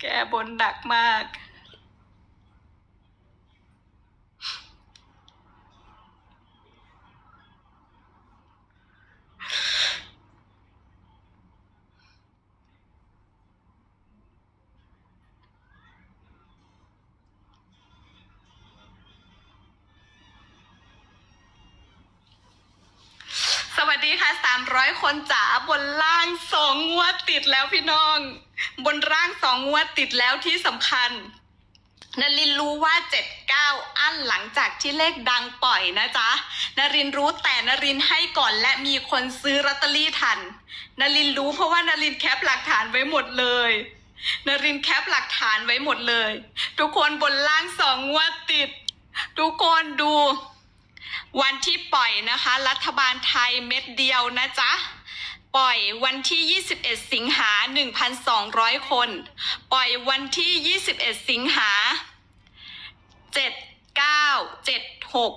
แกบนหนักมาก สวัสดีค่ะ 300 คนจ๋าบนล่างสองงวดติดแล้วพี่น้อง บนร่างสองงวดติดแล้วที่สำคัญนลินรู้ว่า 79 อั้นหลังจากที่เลขดังปล่อยนะจ๊ะนารินรู้แต่นารินให้ก่อนและมีคนซื้อลอตเตอรี่ทันนลินรู้เพราะว่านารินแคปหลักฐานไว้หมดเลยนารินแคปหลักฐานไว้หมดเลย ทุกคนบนล่างสองงวดติด ทุกคนดู วันที่ปล่อยนะคะ รัฐบาลไทยเม็ดเดียวนะจ๊ะ ปล่อยวันที่ 21 สิงหา 1,200 คน ปล่อยวันที่ 21 สิงหา 7 9 7 6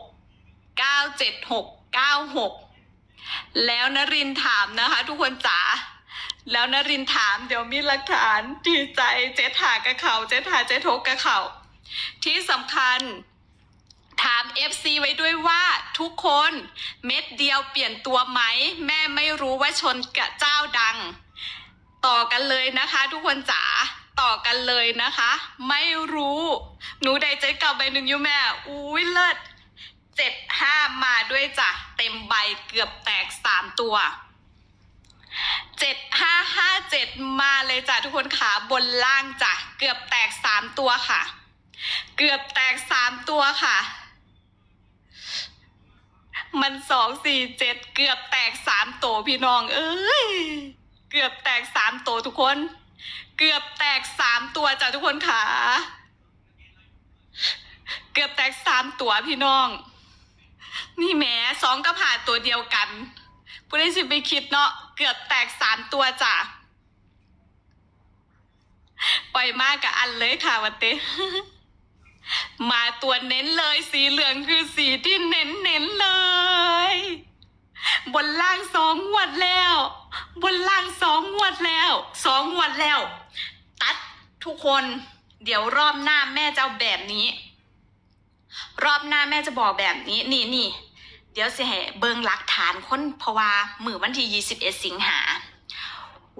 9 7 6 9 6 แล้วนรินถามนะคะ ทุกคนจ๋า แล้วนรินถามเดี๋ยวมีหลักฐานดีใจเจ๊ถากระเขาเจ๊ถาเจ๊ทกกระเขา ที่สำคัญ ถาม FC ไว้ด้วยว่าทุกคนเม็ดเดียวเปลี่ยนตัวไหม แม่ไม่รู้ว่าชนกับเจ้าดัง ต่อกันเลยนะคะ ทุกคนจ๋าต่อกันเลยนะคะ ไม่รู้ หนูได้ใจเก่าใบหนึ่งอยู่แม่อุ้ยเลิศเจ็ดห้ามาด้วยจ้ะเต็มใบเกือบแตกสามตัวเจ็ดห้าห้าเจ็ดมาเลยจ้ะทุกคนขาบนล่างจ้ะเกือบแตกสามตัวค่ะ เกือบแตกสามตัวค่ะ มันสองสี่เจ็ดเกือบแตกสามโตพี่น้อง เอ้ย เกือบแตกสามโตทุกคน เกือบแตกสามตัวจ้ะทุกคนขาเกือบแตกสามตัวพี่น้อง นี่แหมสองก็ผ่าตัวเดียวกันผู้ได้สิไปคิดเนาะเกือบแตกสามตัวจ้ะปล่อยมากกับอันเลยค่ะวันเต้ มาตัวเน้นเลยสีเหลืองคือสีที่เน้นเน้นๆเลย บนล่างสองงวดแล้ว บนล่างสองงวดแล้วสองงวดแล้ว ตัดทุกคน เดี๋ยวรอบหน้าแม่จะเอาแบบนี้ รอบหน้าแม่จะบอกแบบนี้ นี่นี่เดี๋ยวสิให้เบิงหลักฐานค้นเพราะว่ามือวันที่ 21 สิงหา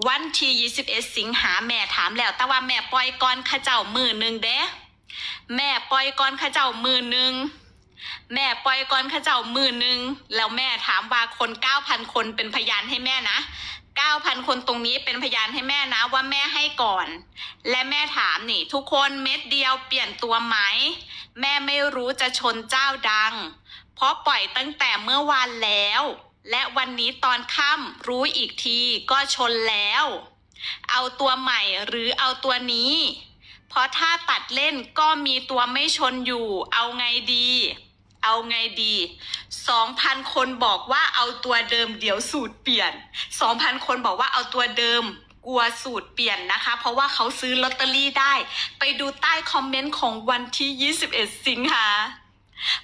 วันที่ 21 สิงหาแม่ถามแล้ว แต่ว่าแม่ปล่อยก่อนข้าเจ้ามือหนึ่งเด้ แม่ปล่อยก่อนข้าเจ้ามือหนึ่งแม่ปล่อยก่อนข้าเจ้ามือหนึ่งแล้วแม่ถามว่าคนเก้าพันคนเป็นพยานให้แม่นะเก้าพันคนตรงนี้เป็นพยานให้แม่นะว่าแม่ให้ก่อน และแม่ถามนี่ ทุกคนเม็ดเดียวเปลี่ยนตัวไหม แม่ไม่รู้จะชนเจ้าดัง เพราะปล่อยตั้งแต่เมื่อวานแล้ว และวันนี้ตอนค่ำรู้อีกทีก็ชนแล้ว เอาตัวใหม่หรือเอาตัวนี้ เพราะถ้าตัดเล่นก็มีตัวไม่ชนอยู่ เอาไงดี เอาไงดีสองพันคนบอกว่าเอาตัวเดิมเดี๋ยวสูตรเปลี่ยนสองพันคนบอกว่าเอาตัวเดิมกลัวสูตรเปลี่ยนนะคะ เพราะว่าเขาซื้อลอตเตอรี่ได้ ไปดูใต้คอมเมนต์ของวันที่ 21 สิงหา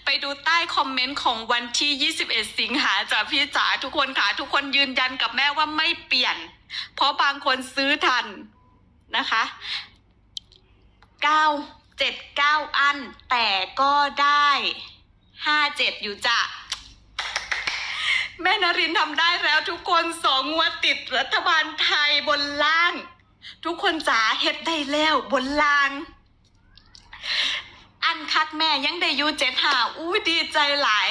ไปดูใต้คอมเมนต์ของวันที่ 21 สิงหาจ้ะพี่จ๋าทุกคนค่ะ ทุกคนยืนยันกับแม่ว่าไม่เปลี่ยน เพราะบางคนซื้อทันนะคะ เก้าเจ็ดเก้าอัน แต่ก็ได้ห้าเจ็ดอยู่จ้ะ แม่นรินทำได้แล้วทุกคนสองงวดติดรัฐบาลไทยบนล่าง ทุกคนจ๋าเฮ็ดได้แล้วบนล่าง อันคักแม่ยังได้ยูเจ็ดหาอุ้ยดีใจหลาย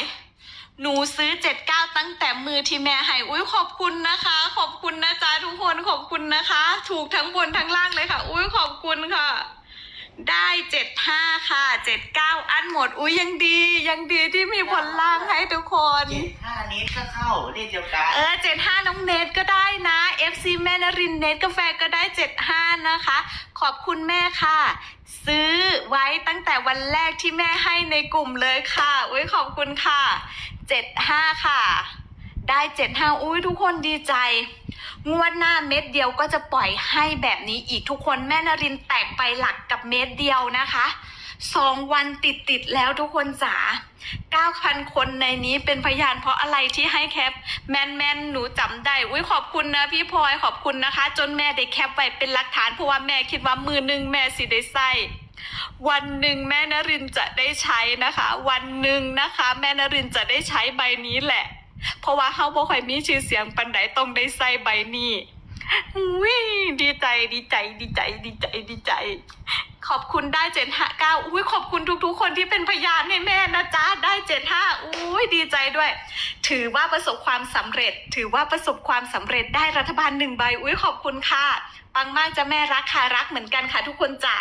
หนูซื้อเจ็ดเก้าตั้งแต่มือที่แม่ให้อุ้ยขอบคุณนะคะ ขอบคุณนะจ๊ะทุกคนขอบคุณนะคะ ถูกทั้งบนทั้งล่างเลยค่ะ อุ้ยขอบคุณค่ะ ได้เจ็ดห้าค่ะเจ็ดเก้าอันหมด อุ้ยยังดี ยังดีที่มีผลล่างให้ทุกคน เจ็ดห้านี้ก็เข้าเลขเดียวกันเออเจ็ดห้าน้องเนทก็ได้นะ FC แม่นรินทร์เนทกาแฟก็ได้เจ็ดห้านะคะ ขอบคุณแม่ค่ะ ซื้อไว้ตั้งแต่วันแรกที่แม่ให้ในกลุ่มเลยค่ะ อุ้ยขอบคุณค่ะเจ็ดห้าค่ะ ได้เจ็ดห้าอุ้ยทุกคนดีใจ งวดหน้าเม็ดเดียวก็จะปล่อยให้แบบนี้อีกทุกคนแม่นรินแตกไปหลักกับเม็ดเดียวนะคะสองวันติดติดแล้วทุกคนจ๋า9,000 คนในนี้เป็นพยานเพราะอะไรที่ให้แคป แมนแมนหนูจำได้ อุ้ยขอบคุณนะพี่พลอยขอบคุณนะคะ จนแม่ได้แคปไว้เป็นหลักฐานเพราะว่าแม่คิดว่ามือหนึ่งแม่สิได้ใส่วันหนึ่งแม่นรินจะได้ใช้นะคะ วันหนึ่งนะคะ แม่นรินจะได้ใช้ใบนี้แหละ เพราะว่าเฮาบ่ค่อยมีชื่อเสียงปันใดต้องได้ใส่ใบนี้อุ้ยดีใจดีใจดีใจดีใจดีใจ ขอบคุณได้เจ็ดห้าเก้าอุ้ยขอบคุณทุกๆ คนที่เป็นพยานให้แม่นะจ๊ะได้เจ็ดห้าอุ้ยดีใจด้วย ถือว่าประสบความสำเร็จ ถือว่าประสบความสำเร็จได้รัฐบาลหนึ่งใบอุ้ยขอบคุณค่ะปังมากจะแม่รักค่ะรักเหมือนกันค่ะ ทุกคนจ๋า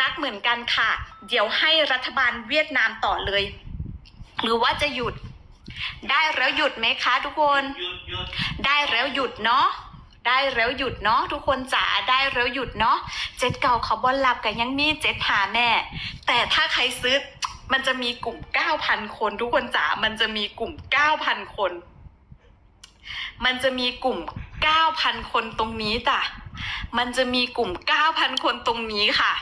รักเหมือนกันค่ะ เดี๋ยวให้รัฐบาลเวียดนามต่อเลย หรือว่าจะหยุด ได้แล้วหยุดไหมคะ ทุกคนหยุดหยุดได้แล้วหยุดเนาะได้แล้วหยุดเนาะทุกคนจ๋าได้แล้วหยุดเนาะเจ็ดเก่าเขาบอลลับกันยังมีเจ็ดหาแม่ แต่ถ้าใครซื้อมันจะมีกลุ่มเก้าพันคน ทุกคนจ๋า มันจะมีกลุ่มเก้าพันคน มันจะมีกลุ่มเก้าพันคนตรงนี้จ้ะ มันจะมีกลุ่มเก้าพันคนตรงนี้ค่ะ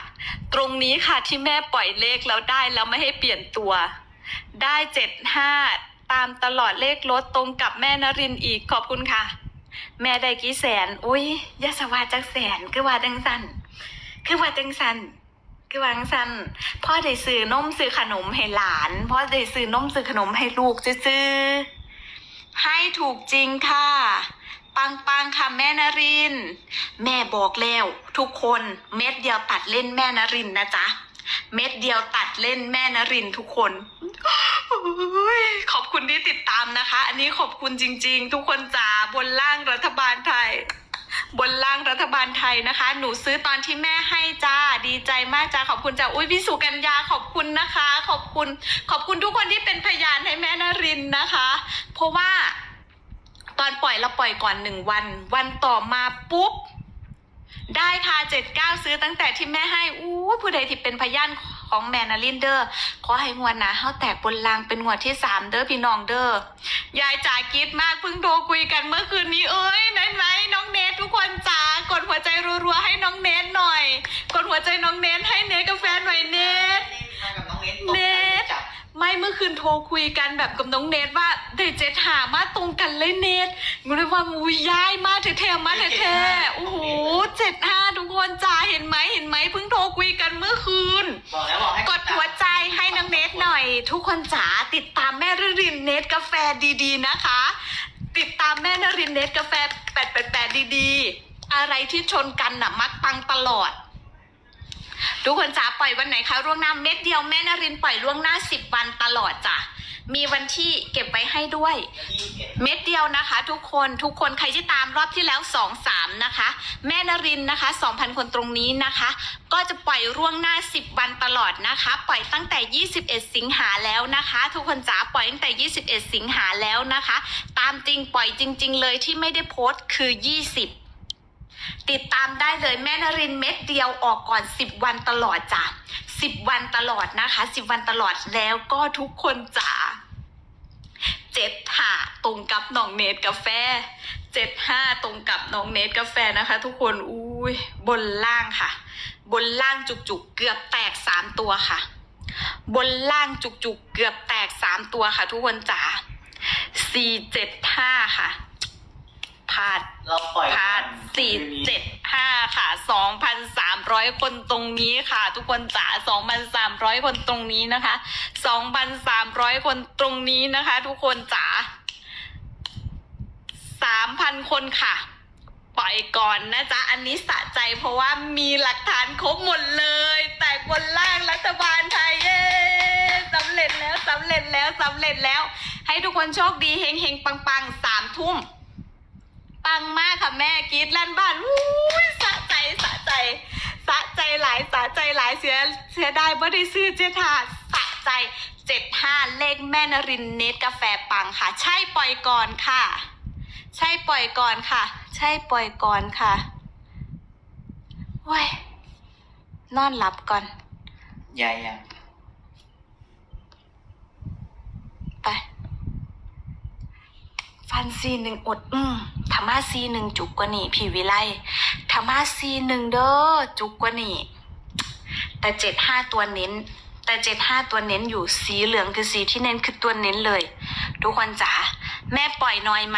ตรงนี้ค่ะที่แม่ปล่อยเลขแล้วได้แล้วไม่ให้เปลี่ยนตัว ได้เจ็ดห้า ตามตลอดเลขรถตรงกับแม่นรินอีกขอบคุณค่ะ แม่ได้กี่แสน อุ้ยยาสวาจักแสนคือว่าจังสันคือว่าจังสันคือว่าจังสันพ่อได้ซื้อนมซื้อขนมให้หลานพ่อได้ซื้อนมซื้อขนมให้ลูกซื้อให้ถูกจริงค่ะ ปังปังค่ะแม่นริน แม่บอกแล้ว ทุกคนเม็ดเดียวตัดเล่นแม่นรินนะจ๊ะ เม็ดเดียวตัดเล่นแม่นรินทุกคน ขอบคุณที่ติดตามนะคะ อันนี้ขอบคุณจริง ๆ ทุกคนจ๋าบนล่างรัฐบาลไทย บนล่างรัฐบาลไทยนะคะ หนูซื้อตอนที่แม่ให้จ้าดีใจมากจ้าขอบคุณจ้าอุ้ยพี่สุกัญญาขอบคุณนะคะ ขอบคุณ ขอบคุณทุกคนที่เป็นพยานให้แม่นรินนะคะ เพราะว่าตอนปล่อยเราปล่อยก่อนหนึ่งวัน วันต่อมาปุ๊บ ได้ค่ะเจ็ดเก้าซื้อตั้งแต่ที่แม่ให้อู้ผู้ใดที่เป็นพยานของแมนนารินเดอร์ขอให้งวดหนะเฮาแตกบนลางเป็นงวดที่สามเด้อพี่น้องเด้อยายจ๋ากรีดมากเพิ่งโทรคุยกันเมื่อคืนนี้เอ้ยนั่นไหมน้องเนททุกคนจ๋ากดหัวใจรัวๆให้น้องเนทหน่อย กดหัวใจน้องเนทให้เนทกับแฟนหน่อยเนทมากับน้องเนทเนทจับ ไม่เมื่อคืนโทรคุยกันแบบกับน้องเนทว่าเดเจตหามาตรงกันเลยเนทกูเลยว่ามูย้ายมาแท้ๆมาแท้ๆโอ้โหเจ็ดห้าทุกคนจ้าเห็นไหมเห็นไหมเพิ่งโทรคุยกันเมื่อคืน บอกแล้วบอกให้กดหัวใจให้น้องเนทหน่อย ทุกคนจ๋าติดตามแม่นรินเนทกาแฟดีๆนะคะ ติดตามแม่นรินเนทกาแฟแปดแปดแปดดีๆ อะไรที่ชนกันน่ะมักปังตลอด ทุกคนจ๋าปล่อยวันไหนคะล่วงหน้าเม็ดเดียวแม่นรินปล่อยล่วงหน้าสิบวันตลอดจ้ะมีวันที่เก็บไว้ให้ด้วย เม็ดเดียวนะคะ ทุกคนทุกคนใครที่ตามรอบที่แล้วสองสามนะคะ แม่นรินนะคะสองพันคนตรงนี้นะคะ ก็จะปล่อยร่วงหน้า10วันตลอดนะคะ ปล่อยตั้งแต่21สิงหาแล้วนะคะ ทุกคนจ๋าปล่อยตั้งแต่21สิงหาแล้วนะคะ ตามจริงปล่อยจริง ๆ เลยที่ไม่ได้โพสต์คือ20 ติดตามได้เลยแม่นรินเม็ดเดียวออกก่อน 10 วันตลอดจ้ะ10 วันตลอดนะคะ 10 วันตลอดแล้วก็ทุกคนจ๋าเจ็ดห้าตรงกับน้องเนตกาแฟเจ็ดห้าตรงกับน้องเนตกาแฟนะคะ ทุกคนอุ้ยบนล่างค่ะ บนล่างจุกๆเกือบแตกสามตัวค่ะ บนล่างจุกๆเกือบแตกสามตัวค่ะ ทุกคนจ๋าสี่เจ็ดห้าค่ะ พลาดเราปล่อยพาดก่อนสี่คืนนี้เจ็ดห้าค่ะสองพันสามร้อยคนตรงนี้ค่ะ ทุกคนจ๋าสองพันสามร้อยคนตรงนี้นะคะสองพันสามร้อยคนตรงนี้นะคะ ทุกคนจ๋าสามพันคนค่ะ ปล่อยก่อนนะจ๊ะ อันนี้สะใจเพราะว่ามีหลักฐานครบหมดเลย แต่บนล่างรัฐบาลไทยเย้สำเร็จแล้วสำเร็จแล้วสำเร็จแล้ว ให้ทุกคนโชคดีเฮงเฮงปังปังๆสามทุ่ม ปังมากค่ะแม่กรีดลั่นบ้านอุ้ยสะใจสะใจสะใจหลายสะใจหลายเสียเสียดายบ่ได้ซื้อเจ็ดห้าสะใจเจ็ดห้าเลขแม่นรินเนตกาแฟปังค่ะ ใช่ปล่อยก่อนค่ะ ใช่ปล่อยก่อนค่ะ ใช่ปล่อยก่อนค่ะเว้ยนอนหลับก่อนใหญ่ยังไป ฟันซีหนึ่งอด อืม ธรรมาซีหนึ่งจุกกว่านี่พี่วิไลธรรมาซีหนึ่งเด้อจุกกว่านี่แต่เจ็ดห้าตัวเน้น แต่เจ็ดห้าตัวเน้นอยู่สีเหลืองคือสีที่เน้นคือตัวเน้นเลย ทุกคนจ๋าแม่ปล่อยน้อยไหม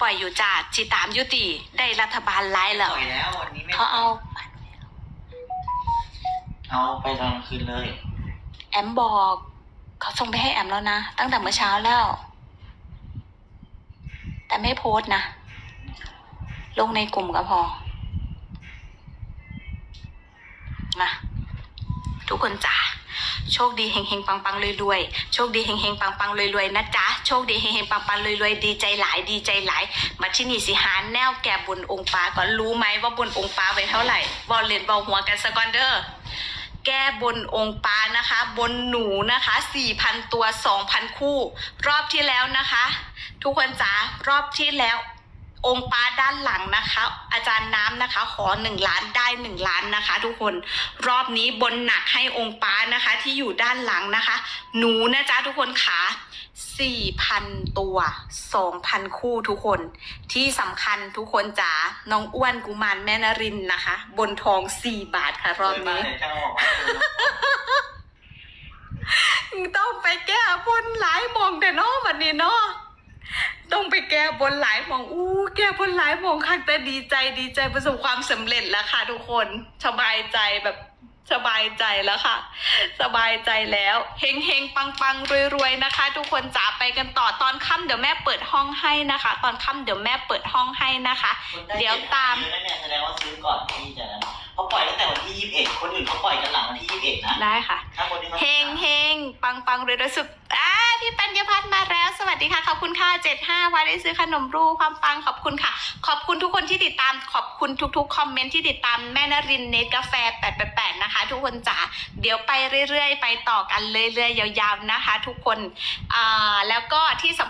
ปล่อยอยู่จ้าจิตามยุติได้รัฐบาลไล่ปแล้วล่อยแล้ววันนี้ไม่เขาเอา เอาไปตอนกลางคืนเลย แอมบอกเขาส่งไปให้แอมแล้วนะ ตั้งแต่เมื่อเช้าแล้ว แต่ไม่โพสต์นะ ลงในกลุ่มก็พอมาทุกคนจ๋าโชคดีเฮงเฮงปังปังรวยๆ โชคดีเฮงเฮงปังปังรวยๆนะจ๊ะ โชคดีเฮงเฮงปังปังรวยๆ ดีใจหลายดีใจหลาย มาที่นี่สิหาแนวแก่บนองค์ฟ้าก่อนรู้ไหมว่าบนองค์ฟ้าไว้เท่าไหร่บอลเลนบอลหัวกันสกอนเดอร์แก้บนองค์ปานะคะ บนหนูนะคะ 4,000 ตัว 2,000 คู่ รอบที่แล้วนะคะ ทุกคนจ๋ารอบที่แล้ว องค์ปลาด้านหลังนะคะ อาจารย์น้ำนะคะ ขอหนึ่งล้านได้หนึ่งล้านนะคะ ทุกคนรอบนี้บนหนักให้องค์ปลานะคะ ที่อยู่ด้านหลังนะคะ หนูนะจ๊ะทุกคนขา4,000ตัว2,000คู่ทุกคน ที่สำคัญทุกคนจ๋าน้องอ้วนกุมารแม่นรินทร์นะคะ บนทอง4บาทค่ะรอบนี้เดี๋ยวช่างบอกว่าเออต้องไปแก้บนหลายหมองแต่เนาะวันนี้เนาะต้องไป แก้บนหลายหมองอู้แก้บนหลายหมองค่ะแต่ดีใจดีใจประสบความสำเร็จแล้วค่ะ ทุกคนสบายใจแบบสบายใจแล้วค่ะ สบายใจแล้วเฮงเฮงปังปังรวยรวยๆนะคะ ทุกคนจ๋าไปกันต่อตอนค่ำเดี๋ยวแม่เปิดห้องให้นะคะ ตอนค่ำเดี๋ยวแม่เปิดห้องให้นะคะคนไเดี๋ยวตามเยอะนะเนี่ยแสดงว่าซื้อก่อนที่จะนั้นเขาปล่อยตั้งแต่วันที่ยี่สิบเอ็ดคนอื่นเขาปล่อยกันหลังวันที่ยี่สิบเอ็ดนะได้ค่ะถ้าคนที่เขาเฮงเฮงปังปังรวยรวยสุดอ่า พี่ปัญญพัฒน์มาแล้ว สวัสดีค่ะ ขอบคุณค่ะเจ็ดห้าวันได้ซื้อขนมรูความปังขอบคุณค่ะ ขอบคุณทุกคนที่ติดตามขอบคุณทุกๆคอมเมนต์ที่ติดตามแม่นรินเนตกาแฟ888นะคะ ทุกคนจ๋าเดี๋ยวไปเรื่อยๆ ไปต่อกันเรื่อยๆยาวๆนะคะ ทุกคนอ่าแล้วก็ที่สำ